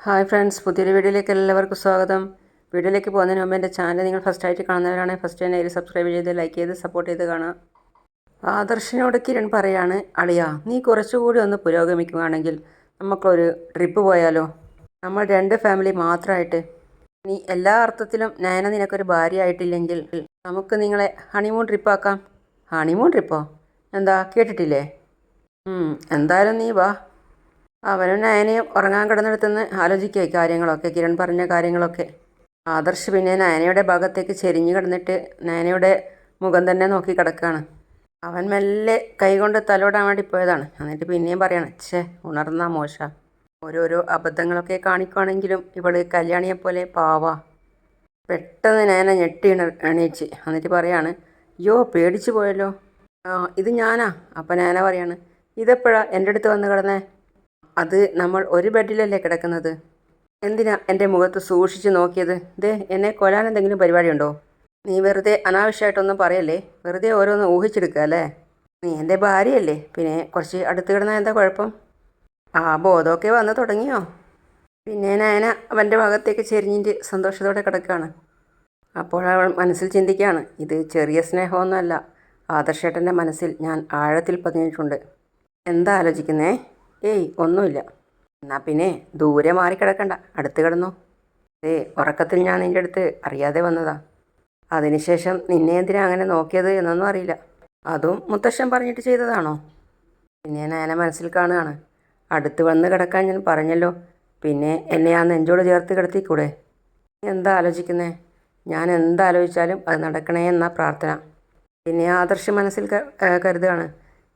Hi friends പുതിയൊരു വീഡിയോയിലേക്ക് എല്ലാവർക്കും സ്വാഗതം. വീഡിയോയിലേക്ക് പോകുന്നതിന് മുമ്പ് എന്റെ ചാനൽ നിങ്ങൾ ഫസ്റ്റ് ആയിട്ട് കാണുന്നവരാണെങ്കിൽ ഫസ്റ്റ് തന്നെ അതിൽ സബ്സ്ക്രൈബ് ചെയ്ത് ലൈക്ക് ചെയ്ത് സപ്പോർട്ട് ചെയ്ത് കാണാം ആദർശിനോട് കിരൺ പറയാണ് അളിയ നീ കുറച്ചുകൂടി ഒന്ന് പുരോഗമിക്കുകയാണെങ്കിൽ നമുക്കൊരു ട്രിപ്പ് പോയാലോ? നമ്മൾ രണ്ട് ഫാമിലി മാത്രമായിട്ട്. നീ എല്ലാ അർത്ഥത്തിലും നയന നിനക്കൊരു ഭാര്യ ആയിട്ടില്ലെങ്കിൽ നമുക്ക് നിങ്ങളെ ഹണിമൂൺ ട്രിപ്പാക്കാം. ഹണിമൂൺ ട്രിപ്പോ? എന്താ കേട്ടിട്ടില്ലേ? എന്തായാലും നീ വാ. അവനും നയനയും ഉറങ്ങാൻ കിടന്നിടത്തുനിന്ന് ആലോചിക്കുക കാര്യങ്ങളൊക്കെ കിരൺ പറഞ്ഞ കാര്യങ്ങളൊക്കെ. ആദർശ് പിന്നെ നയനയുടെ ഭാഗത്തേക്ക് ചെരിഞ്ഞു കിടന്നിട്ട് നയനയുടെ മുഖം തന്നെ നോക്കി കിടക്കുകയാണ് അവൻ മെല്ലെ കൈകൊണ്ട് തലോടാൻ വേണ്ടി പോയതാണ്. എന്നിട്ട് പിന്നെയും പറയണം ഛേ ഉണർന്ന മോശ. ഓരോരോ അബദ്ധങ്ങളൊക്കെ കാണിക്കുവാണെങ്കിലും ഇവൾ കല്യാണിയെപ്പോലെ പാവാ. പെട്ടെന്ന് നയന ഞെട്ടി എണ- എണീച്ച്. എന്നിട്ട് പറയാണ് യോ പേടിച്ചു പോയല്ലോ. ആ ഇത് ഞാനാ. അപ്പം നയന പറയാണ് ഇതെപ്പോഴാ എന്റെ അടുത്ത് വന്ന് കിടന്നേ? അത് നമ്മൾ ഒരു ബെഡിലല്ലേ കിടക്കുന്നത്? എന്തിനാ എന്റെ മുഖത്ത് സൂക്ഷിച്ച് നോക്കിയത്? ദേ എന്നെ കൊല്ലാൻ എന്തെങ്കിലും പരിപാടിയുണ്ടോ? നീ വെറുതെ അനാവശ്യമായിട്ടൊന്നും പറയല്ലേ? വെറുതെ ഓരോന്ന് ഊഹിച്ചെടുക്കുക അല്ലേ? നീ എന്റെ ഭാര്യയല്ലേ? പിന്നെ കുറച്ച് അടുത്ത് കിടന്നാൽ എന്താ കുഴപ്പം? ആ ബോധമൊക്കെ വന്ന് തുടങ്ങിയോ? പിന്നെ നയന അവന്റെ ഭാഗത്തേക്ക് ചെരിഞ്ഞിട്ട് സന്തോഷത്തോടെ കിടക്കുകയാണ്. അപ്പോൾ അവൾ മനസ്സിൽ ചിന്തിക്കുകയാണ് ഇത് ചെറിയ സ്നേഹമൊന്നുമല്ല. ആദർശേട്ടന്റെ മനസ്സിൽ ഞാൻ ആഴത്തിൽ പതിഞ്ഞിട്ടുണ്ട്. എന്താ ആലോചിക്കുന്നേ? ഏയ് ഒന്നുമില്ല. എന്നാൽ പിന്നെ ദൂരെ മാറി കിടക്കണ്ട. അടുത്ത് കിടന്നോ. ഏ ഉറക്കത്തിൽ ഞാൻ നിന്റെ അടുത്ത് അറിയാതെ വന്നതാ. അതിനുശേഷം നിന്നെ എന്തിനാ അങ്ങനെ നോക്കിയത് എന്നൊന്നും അറിയില്ല. അതും മുത്തശ്ശൻ പറഞ്ഞിട്ട് ചെയ്തതാണോ? പിന്നെ നയന മനസ്സിൽ കാണുകയാണ്. അടുത്ത് വന്ന് കിടക്കാൻ ഞാൻ പറഞ്ഞല്ലോ. പിന്നെ എന്നെ ആ നെഞ്ചോട് ചേർത്ത് കിടത്തിക്കൂടെ? എന്താ ആലോചിക്കുന്നേ? ഞാൻ എന്താലോചിച്ചാലും അത് നടക്കണേ എന്ന പ്രാർത്ഥന. പിന്നെ ആദർശ മനസ്സിൽ കരുതുകയാണ്.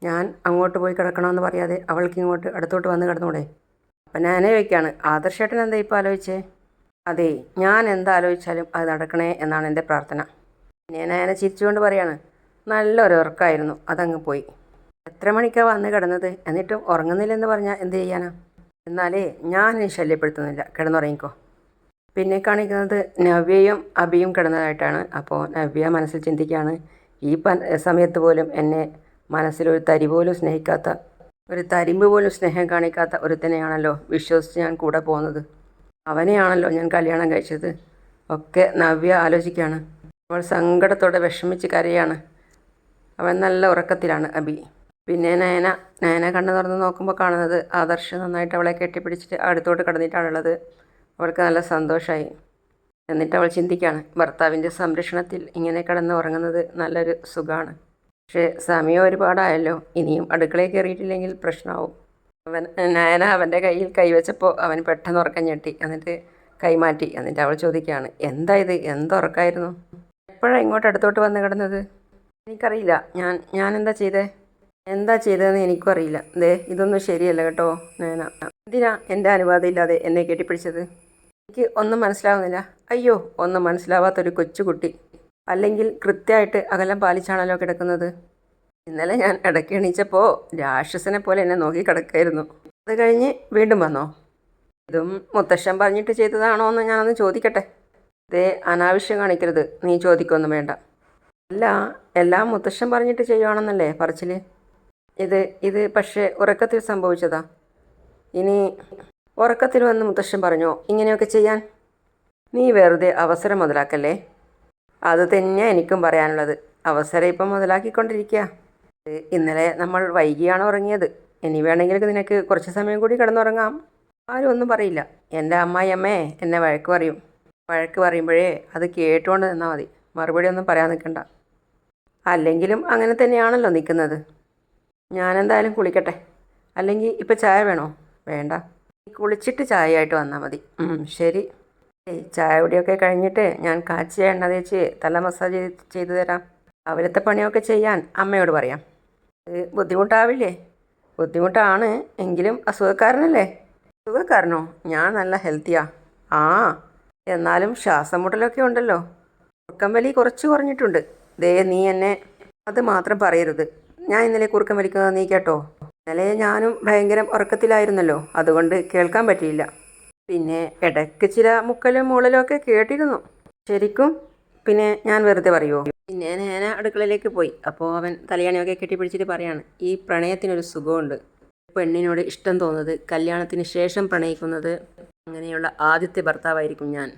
ഞാൻ അങ്ങോട്ട് പോയി കിടക്കണമെന്ന് പറയാതെ അവൾക്ക് ഇങ്ങോട്ട് അടുത്തോട്ട് വന്ന് കിടന്നൂടെ. അപ്പം ഞാനേ ചോദിക്കുകയാണ് ആദർശേട്ടൻ എന്താ ഇപ്പോൾ ആലോചിച്ചേ? അതെ ഞാൻ എന്താലോചിച്ചാലും അത് നടക്കണേ എന്നാണ് എന്റെ പ്രാർത്ഥന. ഞാൻ ചിരിച്ചുകൊണ്ട് പറയാണ് നല്ലൊരു ഉറക്കമായിരുന്നു അതങ്ങ് പോയി. എത്ര മണിക്കാണ് വന്ന് കിടന്നത്? എന്നിട്ടും ഉറങ്ങുന്നില്ലെന്ന് പറഞ്ഞാൽ എന്ത് ചെയ്യാനാ? എന്നാലേ ഞാൻ ശല്യപ്പെടുത്തുന്നില്ല കിടന്നുറങ്ങിക്കോ. പിന്നെ കാണിക്കുന്നത് നവ്യയും അബിയും കിടന്നതായിട്ടാണ്. അപ്പോൾ നവ്യ മനസ്സിൽ ചിന്തിക്കുകയാണ് ഈ സമയത്ത് പോലും എന്നെ മനസ്സിലൊരു തരി പോലും സ്നേഹിക്കാത്ത ഒരു തരിമ്പ് പോലും സ്നേഹം കാണിക്കാത്ത ഒരുത്തനെയാണല്ലോ വിശ്വസിച്ച് ഞാൻ കൂടെ പോകുന്നത്. അവനെയാണല്ലോ ഞാൻ കല്യാണം കഴിച്ചത്. ഒക്കെ നവ്യ ആലോചിക്കുകയാണ്. അവൾ സങ്കടത്തോടെ വിഷമിച്ച് കരയാണ്. അവൻ നല്ല ഉറക്കത്തിലാണ് അബി. പിന്നെ നയന നയന കണ്ണു തുറന്ന് നോക്കുമ്പോൾ കാണുന്നത് ആദർശ് നന്നായിട്ട് അവളെ കെട്ടിപ്പിടിച്ചിട്ട് അടുത്തോട്ട് കടന്നിട്ടാണുള്ളത് അവൾക്ക് നല്ല സന്തോഷമായി എന്നിട്ട് അവൾ ചിന്തിക്കുകയാണ് ഭർത്താവിന്റെ സംരക്ഷണത്തിൽ ഇങ്ങനെ കിടന്ന് ഉറങ്ങുന്നത് നല്ലൊരു സുഖമാണ് പക്ഷേ സമയം ഒരുപാടായല്ലോ. ഇനിയും അടുക്കളയിൽ കയറിയിട്ടില്ലെങ്കിൽ പ്രശ്നമാവും. അവൻ നയന അവന്റെ കയ്യിൽ കൈവച്ചപ്പോൾ അവൻ പെട്ടെന്ന് ഉറക്കം ഞെട്ടി. എന്നിട്ട് കൈമാറ്റി എന്നിട്ട് അവൾ ചോദിക്കുകയാണ് എന്താ ഇത്? എന്തുറക്കായിരുന്നു എപ്പോഴാണ് ഇങ്ങോട്ട് അടുത്തോട്ട് വന്ന് കിടന്നത്? എനിക്കറിയില്ല. ഞാൻ ഞാൻ എന്താ ചെയ്തേ? എന്താ ചെയ്തതെന്ന് എനിക്കും അറിയില്ല. ദേ ഇതൊന്നും ശരിയല്ല കേട്ടോ നയന. എന്തിനാ എന്റെ അനുവാദം ഇല്ലാതെ എന്നെ കെട്ടിപ്പിടിച്ചത്? എനിക്ക് ഒന്നും മനസ്സിലാവുന്നില്ല. അയ്യോ ഒന്നും മനസ്സിലാവാത്തൊരു കൊച്ചുകുട്ടി. അല്ലെങ്കിൽ കൃത്യമായിട്ട് അകലം പാലിച്ചാണല്ലോ കിടക്കുന്നത്. ഇന്നലെ ഞാൻ ഇടയ്ക്ക് എണീച്ചപ്പോൾ രാക്ഷസനെ പോലെ എന്നെ നോക്കി കിടക്കായിരുന്നു. അത് കഴിഞ്ഞ് വീണ്ടും വന്നോ? ഇതും മുത്തശ്ശൻ പറഞ്ഞിട്ട് ചെയ്തതാണോ എന്ന് ഞാനൊന്ന് ചോദിക്കട്ടെ? ദേ അനാവശ്യം കാണിക്കരുത്. നീ ചോദിക്കൊന്നും വേണ്ട. അല്ല എല്ലാം മുത്തശ്ശൻ പറഞ്ഞിട്ട് ചെയ്യുവാണെന്നല്ലേ പറച്ചിൽ ഇത് ഇത് പക്ഷേ ഉറക്കത്തിൽ സംഭവിച്ചതാ. ഇനി ഉറക്കത്തിൽ വന്ന് മുത്തശ്ശൻ പറഞ്ഞോ ഇങ്ങനെയൊക്കെ ചെയ്യാൻ? നീ വെറുതെ അവസരം മുതലാക്കല്ലേ? അത് തന്നെയാണ് എനിക്കും പറയാനുള്ളത്. അവസരം ഇപ്പം മുതലാക്കിക്കൊണ്ടിരിക്കുക ഇന്നലെ നമ്മൾ വൈകിയാണ് ഉറങ്ങിയത്. ഇനി വേണമെങ്കിൽ നിനക്ക് കുറച്ച് സമയം കൂടി കിടന്നുറങ്ങാം. ആരും ഒന്നും പറയില്ല. എന്റെ അമ്മായിയമ്മേ എന്നെ വഴക്ക് പറയും. വഴക്ക് പറയുമ്പോഴേ അത് കേട്ടുകൊണ്ട് നിന്നാൽ മതി. മറുപടി ഒന്നും പറയാൻ നിൽക്കണ്ട. അല്ലെങ്കിലും അങ്ങനെ തന്നെയാണല്ലോ നിൽക്കുന്നത്. ഞാനെന്തായാലും കുളിക്കട്ടെ. അല്ലെങ്കിൽ ഇപ്പം ചായ വേണോ? വേണ്ട. കുളിച്ചിട്ട് ചായയായിട്ട് വന്നാൽ മതി. ശരി. ചായ കുടിയൊക്കെ കഴിഞ്ഞിട്ട് ഞാൻ കാച്ചിയ എണ്ണ തേച്ച് തല മസാജ് ചെയ്ത് തരാം. അവരത്തെ പണിയൊക്കെ ചെയ്യാൻ അമ്മയോട് പറയാം. ബുദ്ധിമുട്ടാവില്ലേ? ബുദ്ധിമുട്ടാണ് എങ്കിലും അസുഖക്കാരനല്ലേ? അസുഖക്കാരനോ? ഞാൻ നല്ല ഹെൽത്തിയാ ആ എന്നാലും ശ്വാസം മുട്ടലൊക്കെ ഉണ്ടല്ലോ. കുറുക്കം വലി കുറച്ച് കുറഞ്ഞിട്ടുണ്ട്. ദേ നീ എന്നെ അത് മാത്രം പറയരുത്. ഞാൻ ഇന്നലെ കുറുക്കം വലിക്കുന്നത് നീ കേട്ടോ. ഇന്നലെ ഞാനും ഭയങ്കര ഉറക്കത്തിലായിരുന്നല്ലോ. അതുകൊണ്ട് കേൾക്കാൻ പറ്റിയില്ല. പിന്നെ ഇടയ്ക്ക് ചില മുക്കലും മൂളലും ഒക്കെ കേട്ടിരുന്നു. ശരിക്കും പിന്നെ ഞാൻ വെറുതെ പറയുമോ പിന്നെ നേന അടുക്കളയിലേക്ക് പോയി. അപ്പോൾ അവൻ തലയാണിയൊക്കെ കെട്ടിപ്പിടിച്ചിട്ട് പറയാണ് ഈ പ്രണയത്തിനൊരു സുഖമുണ്ട്. പെണ്ണിനോട് ഇഷ്ടം തോന്നുന്നത് കല്യാണത്തിന് ശേഷം പ്രണയിക്കുന്നത് അങ്ങനെയുള്ള ആദ്യത്തെ ഭർത്താവായിരിക്കും ഞാൻ.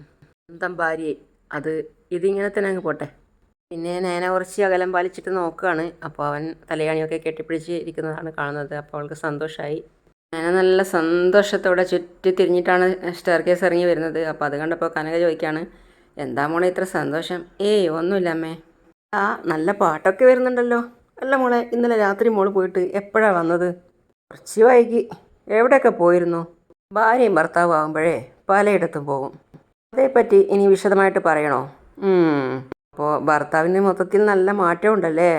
സ്വന്തം ഭാര്യയെ. അത് ഇതിങ്ങനെ തന്നെ അങ്ങ് പോട്ടെ. പിന്നെ നേന കുറച്ച് അകലം പാലിച്ചിട്ട് നോക്കുകയാണ് അപ്പോൾ അവൻ തലയാണിയൊക്കെ കെട്ടിപ്പിടിച്ച് ഇരിക്കുന്നതാണ് കാണുന്നത്. അപ്പോൾ അവൾക്ക് സന്തോഷമായി നേന നല്ല സന്തോഷത്തോടെ ചുറ്റി തിരിഞ്ഞിട്ടാണ് സ്റ്റെയർ കേസ് ഇറങ്ങി വരുന്നത്. അപ്പോൾ അത് കണ്ടപ്പോൾ കനക ചോദിക്കുകയാണ് എന്താ മോളെ ഇത്ര സന്തോഷം? ഏയ് ഒന്നുമില്ല അമ്മേ. ആ നല്ല പാട്ടൊക്കെ വരുന്നുണ്ടല്ലോ. അല്ല മോളെ ഇന്നലെ രാത്രി മോൾ പോയിട്ട് എപ്പോഴാണ് വന്നത്? കുറച്ച് വൈകി. എവിടെയൊക്കെ പോയിരുന്നു? ഭാര്യയും ഭർത്താവും ആകുമ്പോഴേ പലയിടത്തും പോകും. അതേപ്പറ്റി ഇനി വിശദമായിട്ട് പറയണോ? അപ്പോൾ ഭർത്താവിന് മൊത്തത്തിൽ നല്ല മാറ്റമുണ്ടല്ലേ.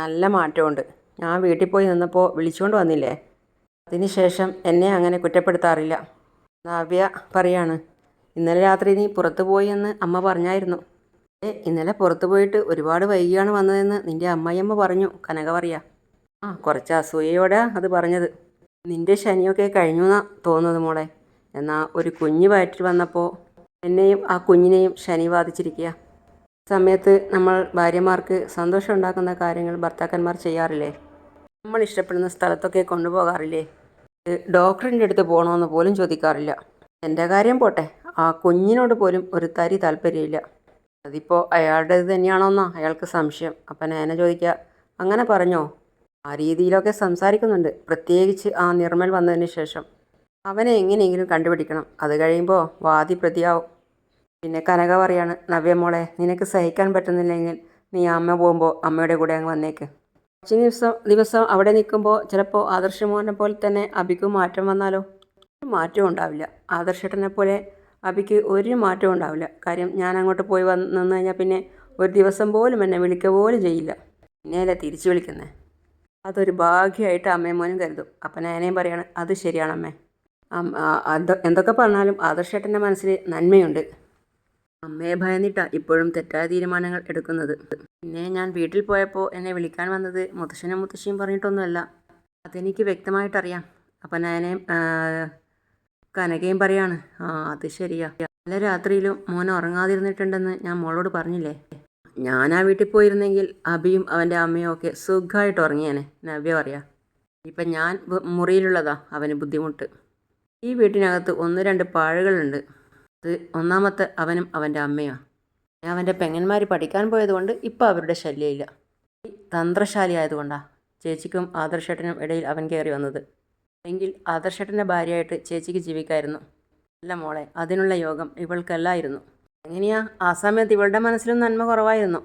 നല്ല മാറ്റമുണ്ട്. ഞാൻ വീട്ടിൽ പോയി നിന്നപ്പോൾ വിളിച്ചുകൊണ്ട് വന്നില്ലേ? അതിനുശേഷം എന്നെ അങ്ങനെ കുറ്റപ്പെടുത്താറില്ല. നവ്യ പറയാണ് ഇന്നലെ രാത്രി നീ പുറത്തു പോയി എന്ന് അമ്മ പറഞ്ഞായിരുന്നു. ഏ ഇന്നലെ പുറത്തു പോയിട്ട് ഒരുപാട് വൈകിയാണ് വന്നതെന്ന് നിന്റെ അമ്മയമ്മ പറഞ്ഞു കനക പറയാ. ആ കുറച്ച് അസൂയയോടെ അത് പറഞ്ഞത്. നിന്റെ ശനിയൊക്കെ കഴിഞ്ഞു എന്നാ തോന്നുന്നത് മോളെ. എന്നാൽ ഒരു കുഞ്ഞ് വയറ്റിൽ വന്നപ്പോൾ എന്നെയും ആ കുഞ്ഞിനെയും ശനി ബാധിച്ചിരിക്കുക സമയത്ത് നമ്മൾ ഭാര്യമാർക്ക് സന്തോഷം ഉണ്ടാക്കുന്ന കാര്യങ്ങൾ ഭർത്താക്കന്മാർ ചെയ്യാറില്ലേ? നമ്മൾ ഇഷ്ടപ്പെടുന്ന സ്ഥലത്തൊക്കെ കൊണ്ടുപോകാറില്ലേ? ഡോക്ടറിന്റെ അടുത്ത് പോകണമെന്ന് പോലും ചോദിക്കാറില്ല. എന്റെ കാര്യം പോട്ടെ. ആ കുഞ്ഞിനോട് പോലും ഒരു തരി താല്പര്യമില്ല. അതിപ്പോൾ അയാളുടേത് തന്നെയാണോന്നാ അയാൾക്ക് സംശയം. അപ്പം നേനെ ചോദിക്കുക അങ്ങനെ പറഞ്ഞോ? ആ രീതിയിലൊക്കെ സംസാരിക്കുന്നുണ്ട്. പ്രത്യേകിച്ച് ആ നിർമ്മൽ വന്നതിന് ശേഷം. അവനെ എങ്ങനെയെങ്കിലും കണ്ടുപിടിക്കണം. അത് കഴിയുമ്പോൾ വാദി പ്രതിയാവും. പിന്നെ കനക പറയാണ് നവ്യ മോളെ നിനക്ക് സഹിക്കാൻ പറ്റുന്നില്ലെങ്കിൽ നീ അമ്മ പോകുമ്പോൾ അമ്മയുടെ കൂടെ അങ്ങ് വന്നേക്ക്. കുറച്ച് ദിവസം ദിവസം അവിടെ നിൽക്കുമ്പോൾ ചിലപ്പോൾ ആദർശ മോഹനെ പോലെ തന്നെ അബിക്ക് മാറ്റം വന്നാലോ? ഒരു മാറ്റവും ഉണ്ടാവില്ല. ആദർശേട്ടനെ പോലെ അബിക്ക് ഒരു മാറ്റവും ഉണ്ടാവില്ല. കാര്യം ഞാൻ അങ്ങോട്ട് പോയി വന്ന് നിന്ന് കഴിഞ്ഞാൽ പിന്നെ ഒരു ദിവസം പോലും എന്നെ വിളിക്ക പോലും ചെയ്യില്ല. പിന്നെയല്ലേ തിരിച്ചു വിളിക്കുന്നത് അതൊരു ഭാഗ്യമായിട്ട് അമ്മയും മോനും കരുതും. അപ്പം ഞാനേയും പറയാണ് അത് ശരിയാണ് അമ്മേ. എന്തൊക്കെ പറഞ്ഞാലും ആദർശേട്ടന്റെ മനസ്സിൽ നന്മയുണ്ട്. അമ്മയെ ഭയന്നിട്ടാണ് ഇപ്പോഴും തെറ്റായ തീരുമാനങ്ങൾ എടുക്കുന്നത്. പിന്നെ ഞാൻ വീട്ടിൽ പോയപ്പോൾ എന്നെ വിളിക്കാൻ വന്നത് മുത്തശ്ശനും മുത്തശ്ശിയും പറഞ്ഞിട്ടൊന്നുമല്ല. അതെനിക്ക് വ്യക്തമായിട്ടറിയാം. അപ്പം ഞാനേ കനകയും പറയാണ് ആ അത് ശരിയാ. പല രാത്രിയിലും മോൻ ഉറങ്ങാതിരുന്നിട്ടുണ്ടെന്ന് ഞാൻ മോളോട് പറഞ്ഞില്ലേ? ഞാൻ ആ വീട്ടിൽ പോയിരുന്നെങ്കിൽ അബിയും അവന്റെ അമ്മയും ഒക്കെ സുഖമായിട്ട് ഉറങ്ങിയേനെ നവ്യ പറയാ. ഇപ്പം ഞാൻ മുറിയിലുള്ളതാ അവന് ബുദ്ധിമുട്ട്. ഈ വീട്ടിനകത്ത് ഒന്ന് രണ്ട് പാഴുകളുണ്ട്. അത് ഒന്നാമത്തെ അവനും അവന്റെ അമ്മയാണ് അവന്റെ പെങ്ങന്മാർ പഠിക്കാൻ പോയതുകൊണ്ട് ഇപ്പോൾ അവരുടെ ശല്യമില്ല. തന്ത്രശാലി ആയതുകൊണ്ടാണ് ചേച്ചിക്കും ആദർശേട്ടനും ഇടയിൽ അവൻ കയറി വന്നത്. എങ്കിൽ ആദർശേട്ടന്റെ ഭാര്യയായിട്ട് ചേച്ചിക്ക് ജീവിക്കായിരുന്നു. അല്ല മോളെ അതിനുള്ള യോഗം ഇവൾക്കല്ലായിരുന്നു. എങ്ങനെയാ? ആ സമയത്ത് ഇവളുടെ മനസ്സിലും നന്മ കുറവായിരുന്നു.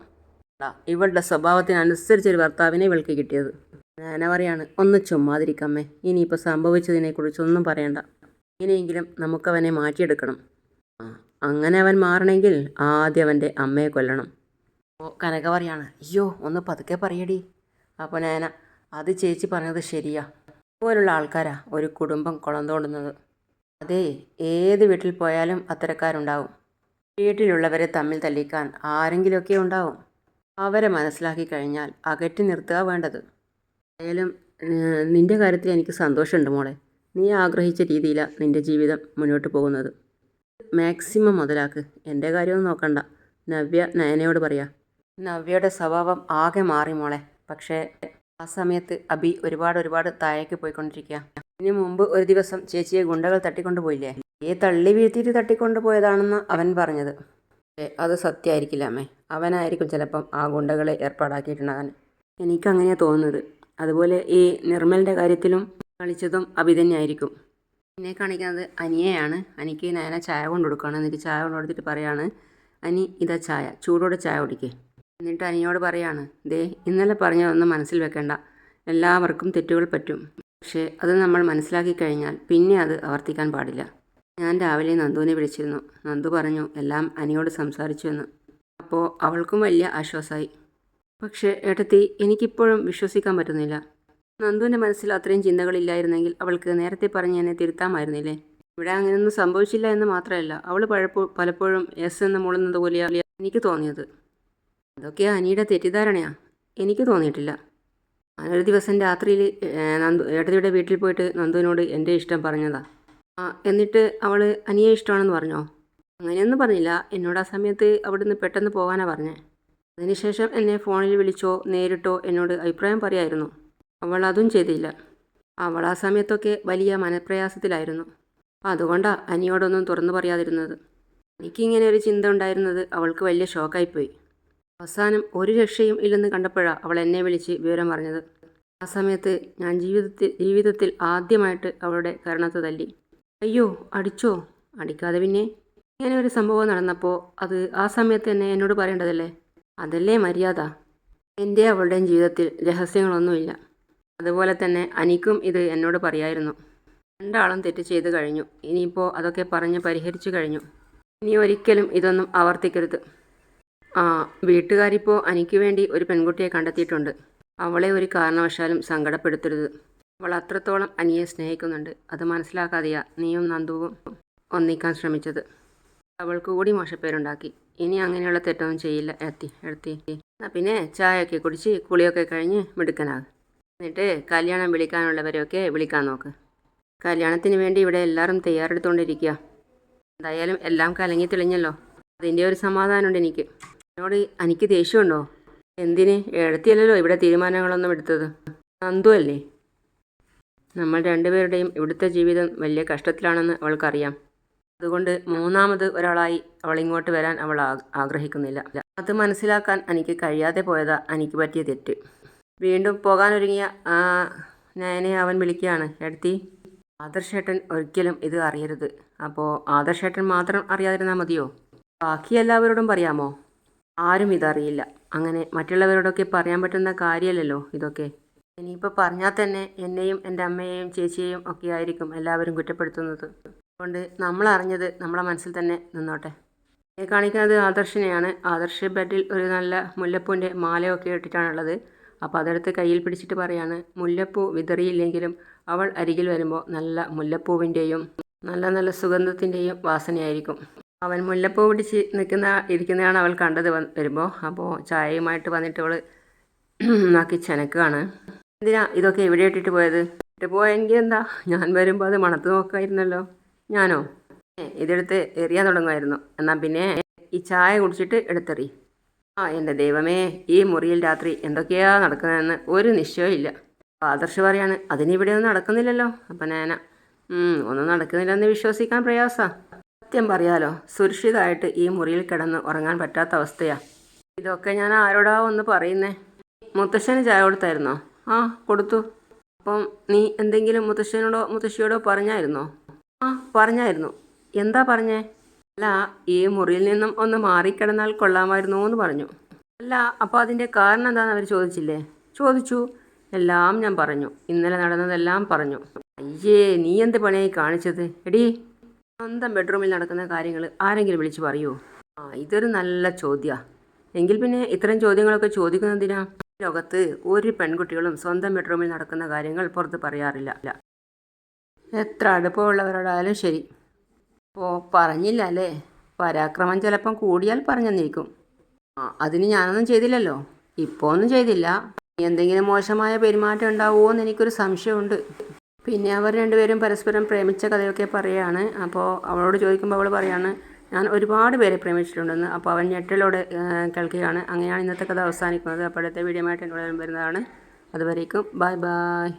ഇവളുടെ സ്വഭാവത്തിനനുസരിച്ചൊരു ഭർത്താവിനെ ഇവൾക്ക് കിട്ടിയത്. ഞാൻ പറയാണ് ഒന്ന് ചുമ്മാതിരിക്കമ്മേ ഇനിയിപ്പോൾ സംഭവിച്ചതിനെക്കുറിച്ചൊന്നും പറയണ്ട. ഇനിയെങ്കിലും നമുക്കവനെ മാറ്റിയെടുക്കണം. അങ്ങനെ അവൻ മാറണമെങ്കിൽ ആദ്യം അവന്റെ അമ്മയെ കൊല്ലണം. അപ്പോൾ കനക പറയാണ് അയ്യോ ഒന്ന് പതുക്കെ പറയടി. അപ്പോൾ നേന അത് ചേച്ചി പറഞ്ഞത് ശരിയാ. പോലുള്ള ആൾക്കാരാ ഒരു കുടുംബം കുളം തോണ്ടുന്നത്. അതെ ഏത് വീട്ടിൽ പോയാലും അത്തരക്കാരുണ്ടാവും. വീട്ടിലുള്ളവരെ തമ്മിൽ തല്ലിക്കാൻ ആരെങ്കിലുമൊക്കെ ഉണ്ടാവും. അവരെ മനസ്സിലാക്കി കഴിഞ്ഞാൽ അകറ്റി നിർത്തുക വേണ്ടത്. ആയാലും നിന്റെ കാര്യത്തിൽ എനിക്ക് സന്തോഷമുണ്ട് മോളെ. നീ ആഗ്രഹിച്ച രീതിയിലാണ് നിന്റെ ജീവിതം മുന്നോട്ട് പോകുന്നത്. മാക്സിമം മുതലാക്ക്. എന്റെ കാര്യമൊന്നും നോക്കണ്ട. നവ്യ നയനയോട് പറയാ. നവ്യയുടെ സ്വഭാവം ആകെ മാറി മോളെ. പക്ഷേ ആ സമയത്ത് അബി ഒരുപാട് ഒരുപാട് താഴേക്ക് പോയിക്കൊണ്ടിരിക്കുക ഇതിനു മുമ്പ് ഒരു ദിവസം ചേച്ചിയെ ഗുണ്ടകൾ തട്ടിക്കൊണ്ടുപോയില്ലേ ഈ തള്ളി വീഴ്ത്തിയിട്ട് തട്ടിക്കൊണ്ടുപോയതാണെന്ന് അവൻ പറഞ്ഞത്. അത് സത്യമായിരിക്കില്ല അമ്മേ. അവനായിരിക്കും ചിലപ്പം ആ ഗുണ്ടകളെ ഏർപ്പാടാക്കിയിട്ടുണ്ടാകാൻ. എനിക്കങ്ങനെയാണ് തോന്നുന്നത്. അതുപോലെ ഈ നിർമ്മലിന്റെ കാര്യത്തിലും കളിച്ചതും അബി തന്നെയായിരിക്കും. എന്നെ കാണിക്കുന്നത് അനിയയാണ്. അനിക്ക് നയന ചായ കൊണ്ട് കൊടുക്കുകയാണ് എന്നിട്ട് ചായ കൊണ്ട് കൊടുത്തിട്ട് പറയാണ് അനി ഇതാ ചായ. ചൂടോടെ ചായ കുടിക്കേ. എന്നിട്ട് അനിയോട് പറയാണ് ദേ ഇന്നലെ പറഞ്ഞതൊന്നും മനസ്സിൽ വെക്കേണ്ട. എല്ലാവർക്കും തെറ്റുകൾ പറ്റും. പക്ഷേ അത് നമ്മൾ മനസ്സിലാക്കി കഴിഞ്ഞാൽ പിന്നെ അത് ആവർത്തിക്കാൻ പാടില്ല. ഞാൻ രാവിലെ നന്ദുവിനെ വിളിച്ചിരുന്നു. നന്ദു പറഞ്ഞു എല്ലാം അനിയോട് സംസാരിച്ചു എന്ന്. അപ്പോൾ അവൾക്കും വലിയ ആശ്വാസമായി. പക്ഷേ ഏട്ടത്തി എനിക്കിപ്പോഴും വിശ്വസിക്കാൻ പറ്റുന്നില്ല. നന്ദുവിന്റെ മനസ്സിൽ അത്രയും ചിന്തകളില്ലായിരുന്നെങ്കിൽ അവൾക്ക് നേരത്തെ പറഞ്ഞ് എന്നെ തിരുത്താമായിരുന്നില്ലേ? ഇവിടെ അങ്ങനെയൊന്നും സംഭവിച്ചില്ല എന്ന് മാത്രമല്ല അവൾ പഴപ്പോ പലപ്പോഴും എസ് എന്ന് മുളുന്നത് പോലെയാണ് എനിക്ക് തോന്നിയത്. അതൊക്കെ അനിയുടെ തെറ്റിദ്ധാരണയാ. എനിക്ക് തോന്നിയിട്ടില്ല. ഞാനൊരു ദിവസം രാത്രിയിൽ നന്ദു ഏട്ടതിയുടെ വീട്ടിൽ പോയിട്ട് നന്ദുവിനോട് എന്റെ ഇഷ്ടം പറഞ്ഞതാ. എന്നിട്ട് അവൾ അനിയെ ഇഷ്ടമാണെന്ന് പറഞ്ഞോ? അങ്ങനെയൊന്നും പറഞ്ഞില്ല. എന്നോട് ആ സമയത്ത് അവിടുന്ന് പെട്ടെന്ന് പോകാനാണ് പറഞ്ഞേ. അതിനുശേഷം എന്നെ ഫോണിൽ വിളിച്ചോ നേരിട്ടോ എന്നോട് അഭിപ്രായം പറയായിരുന്നു. അവൾ അതും ചെയ്തില്ല. അവൾ ആ സമയത്തൊക്കെ വലിയ മനപ്രയാസത്തിലായിരുന്നു. അതുകൊണ്ടാ അനിയോടൊന്നും തുറന്നു പറയാതിരുന്നത്. എനിക്കിങ്ങനെ ഒരു ചിന്ത ഉണ്ടായിരുന്നത് അവൾക്ക് വലിയ ഷോക്കായിപ്പോയി. അവസാനം ഒരു രക്ഷയും ഇല്ലെന്ന് കണ്ടപ്പോഴാണ് അവൾ എന്നെ വിളിച്ച് വിവരം പറഞ്ഞത്. ആ സമയത്ത് ഞാൻ ജീവിതത്തിൽ ജീവിതത്തിൽ ആദ്യമായിട്ട് അവളുടെ കരണത്ത് തല്ലി. അയ്യോ അടിച്ചോ? അടിക്കാതെ പിന്നെ? ഇങ്ങനെ ഒരു സംഭവം നടന്നപ്പോൾ അത് ആ സമയത്ത് തന്നെ എന്നോട് പറയേണ്ടതല്ലേ? അതല്ലേ മര്യാദ? എന്റെ അവളുടെയും ജീവിതത്തിൽ രഹസ്യങ്ങളൊന്നുമില്ല. അതുപോലെ തന്നെ അനിക്കും ഇത് എന്നോട് പറയായിരുന്നു. രണ്ടാളും തെറ്റ് ചെയ്തു കഴിഞ്ഞു. ഇനിയിപ്പോൾ അതൊക്കെ പറഞ്ഞ് പരിഹരിച്ചു കഴിഞ്ഞു. ഇനി ഒരിക്കലും ഇതൊന്നും ആവർത്തിക്കരുത്. ആ വീട്ടുകാരിപ്പോൾ അനിക്ക് വേണ്ടി ഒരു പെൺകുട്ടിയെ കണ്ടെത്തിയിട്ടുണ്ട്. അവളെ ഒരു കാരണവശാലും സങ്കടപ്പെടുത്തരുത്. അവൾ അത്രത്തോളം അനിയെ സ്നേഹിക്കുന്നുണ്ട്. അത് മനസ്സിലാക്കാതെയാ നീയും നന്ദുവും ഒന്നിക്കാൻ ശ്രമിച്ചത്. അവൾക്ക് കൂടി മോശപ്പേരുണ്ടാക്കി. ഇനി അങ്ങനെയുള്ള തെറ്റൊന്നും ചെയ്യില്ല. എത്തി എടുത്തി പിന്നെ ചായയൊക്കെ കുടിച്ച് കുളിയൊക്കെ കഴിഞ്ഞ് മിടുക്കനാകും. എന്നിട്ട് കല്യാണം വിളിക്കാനുള്ളവരെയൊക്കെ വിളിക്കാൻ നോക്ക്. കല്യാണത്തിന് വേണ്ടി ഇവിടെ എല്ലാവരും തയ്യാറെടുത്തുകൊണ്ടിരിക്കുക എന്തായാലും എല്ലാം കലങ്ങി തെളിഞ്ഞല്ലോ. അതിന്റെ ഒരു സമാധാനമുണ്ട് എനിക്ക്. എന്നോട് എനിക്ക് ദേഷ്യമുണ്ടോ? എന്തിന്? എഴുത്തിയല്ലോ ഇവിടെ തീരുമാനങ്ങളൊന്നും എടുത്തത്. നന്ദു അല്ലേ? നമ്മൾ രണ്ടുപേരുടെയും ഇവിടുത്തെ ജീവിതം വലിയ കഷ്ടത്തിലാണെന്ന് അവൾക്കറിയാം. അതുകൊണ്ട് മൂന്നാമത് ഒരാളായി അവൾ ഇങ്ങോട്ട് വരാൻ അവൾ ആഗ്രഹിക്കുന്നില്ല. അത് മനസ്സിലാക്കാൻ എനിക്ക് കഴിയാതെ പോയതാ എനിക്ക് പറ്റിയ തെറ്റ്. വീണ്ടും പോകാനൊരുങ്ങിയ നയനെ അവൻ വിളിക്കുകയാണ്. എടുത്തി ആദർശേട്ടൻ ഒരിക്കലും ഇത് അറിയരുത്. അപ്പോൾ ആദർശേട്ടൻ മാത്രം അറിയാതിരുന്നാൽ മതിയോ? ബാക്കി എല്ലാവരോടും പറയാമോ? ആരും ഇതറിയില്ല. അങ്ങനെ മറ്റുള്ളവരോടൊക്കെ പറയാൻ പറ്റുന്ന കാര്യമല്ലല്ലോ ഇതൊക്കെ. ഇനിയിപ്പോൾ പറഞ്ഞാൽ തന്നെ എന്നെയും എന്റെ അമ്മയെയും ചേച്ചിയെയും ഒക്കെ ആയിരിക്കും എല്ലാവരും കുറ്റപ്പെടുത്തുന്നത്. അതുകൊണ്ട് നമ്മൾ അറിഞ്ഞത് നമ്മളെ മനസ്സിൽ തന്നെ നിന്നോട്ടെ. കാണിക്കുന്നത് ആദർശിനെയാണ്. ആദർശ് ബെഡിൽ ഒരു നല്ല മുല്ലപ്പൂവിന്റെ മാലയൊക്കെ ഇട്ടിട്ടാണുള്ളത്. അപ്പോൾ അതെടുത്ത് കയ്യിൽ പിടിച്ചിട്ട് പറയാണ് മുല്ലപ്പൂ വിതറിയില്ലെങ്കിലും അവൾ അരികിൽ വരുമ്പോൾ നല്ല മുല്ലപ്പൂവിന്റെയും നല്ല നല്ല സുഗന്ധത്തിന്റെയും വാസനയായിരിക്കും. അവൻ മുല്ലപ്പൂ പിടിച്ച് നിൽക്കുന്ന ഇരിക്കുന്നതാണ് അവൾ കണ്ടത് വരുമ്പോൾ അപ്പോൾ ചായയുമായിട്ട് വന്നിട്ട് അവൾ നാക്കി ചെനക്കുകയാണ്. എന്തിനാ ഇതൊക്കെ എവിടെ ഇട്ടിട്ട് പോയത്? ഇട്ട് പോയെങ്കിൽ എന്താ ഞാൻ വരുമ്പോൾ അത് മണത്ത് നോക്കായിരുന്നല്ലോ. ഞാനോ? ഇതെടുത്ത് എറിയാൻ തുടങ്ങുമായിരുന്നു. എന്നാൽ പിന്നെ ഈ ചായ കുടിച്ചിട്ട് എടുത്തെറി. ആ എന്റെ ദൈവമേ ഈ മുറിയിൽ രാത്രി എന്തൊക്കെയാ നടക്കുന്നതെന്ന് ഒരു നിശ്ചയമില്ല ആദർശ് പറയാണ് അതിനിവിടെ ഒന്നും നടക്കുന്നില്ലല്ലോ. അപ്പം നേന ഒന്നും നടക്കുന്നില്ലെന്ന് വിശ്വസിക്കാൻ പ്രയാസാ. സത്യം പറയാലോ സുരക്ഷിതമായിട്ട് ഈ മുറിയിൽ കിടന്ന് ഉറങ്ങാൻ പറ്റാത്ത അവസ്ഥയാ. ഇതൊക്കെ ഞാൻ ആരോടാ ഒന്ന് പറയുന്നേ? മുത്തശ്ശന് ചായ കൊടുത്തായിരുന്നോ? ആ കൊടുത്തു. അപ്പം നീ എന്തെങ്കിലും മുത്തശ്ശനോടോ മുത്തശ്ശിയോടോ പറഞ്ഞായിരുന്നോ? ആ പറഞ്ഞായിരുന്നു. എന്താ പറഞ്ഞേ? അല്ല ഈ മുറിയിൽ നിന്നും ഒന്ന് മാറിക്കിടന്നാൽ കൊള്ളാമായിരുന്നു എന്ന് പറഞ്ഞു. അല്ല അപ്പോൾ അതിന്റെ കാരണം എന്താണെന്ന് അവർ ചോദിച്ചില്ലേ? ചോദിച്ചു. എല്ലാം ഞാൻ പറഞ്ഞു. ഇന്നലെ നടന്നതെല്ലാം പറഞ്ഞു. അയ്യേ നീ എന്ത് പണിയായി കാണിച്ചത്? എടി സ്വന്തം ബെഡ്റൂമിൽ നടക്കുന്ന കാര്യങ്ങൾ ആരെങ്കിലും വിളിച്ച് പറയുമോ ആ ഇതൊരു നല്ല ചോദ്യമാണ് എങ്കിൽ പിന്നെ ഇത്തരം ചോദ്യങ്ങളൊക്കെ ചോദിക്കുന്നതിനാ ലോകത്ത് ഒരു പെൺകുട്ടികളും സ്വന്തം ബെഡ്റൂമിൽ നടക്കുന്ന കാര്യങ്ങൾ പുറത്ത് പറയാറില്ല. എത്ര അടുപ്പമുള്ളവരോടായാലും ശരി. ഓ പറഞ്ഞില്ല അല്ലേ പരാക്രമം ചിലപ്പം കൂടിയാൽ പറഞ്ഞെന്നിരിക്കും ആ അതിന് ഞാനൊന്നും ചെയ്തില്ലല്ലോ. ഇപ്പോൾ ഒന്നും ചെയ്തില്ല. എന്തെങ്കിലും മോശമായ പെരുമാറ്റം ഉണ്ടാവുമോ എന്ന് എനിക്കൊരു സംശയമുണ്ട്. പിന്നെ അവർ രണ്ടുപേരും പരസ്പരം പ്രേമിച്ച കഥയൊക്കെ പറയുകയാണ് അപ്പോൾ അവളോട് ചോദിക്കുമ്പോൾ അവൾ പറയാണ് ഞാൻ ഒരുപാട് പേരെ പ്രേമിച്ചിട്ടുണ്ടെന്ന്. അപ്പോൾ അവൻ ഞെട്ടലോട് കേൾക്കുകയാണ്. അങ്ങനെയാണ് ഇന്നത്തെ കഥ അവസാനിക്കുന്നത്. അപ്പോഴത്തെ വീഡിയോ ആയിട്ട് എന്നോട് വരുന്നതാണ്. അതുവരേക്കും. Bye bye.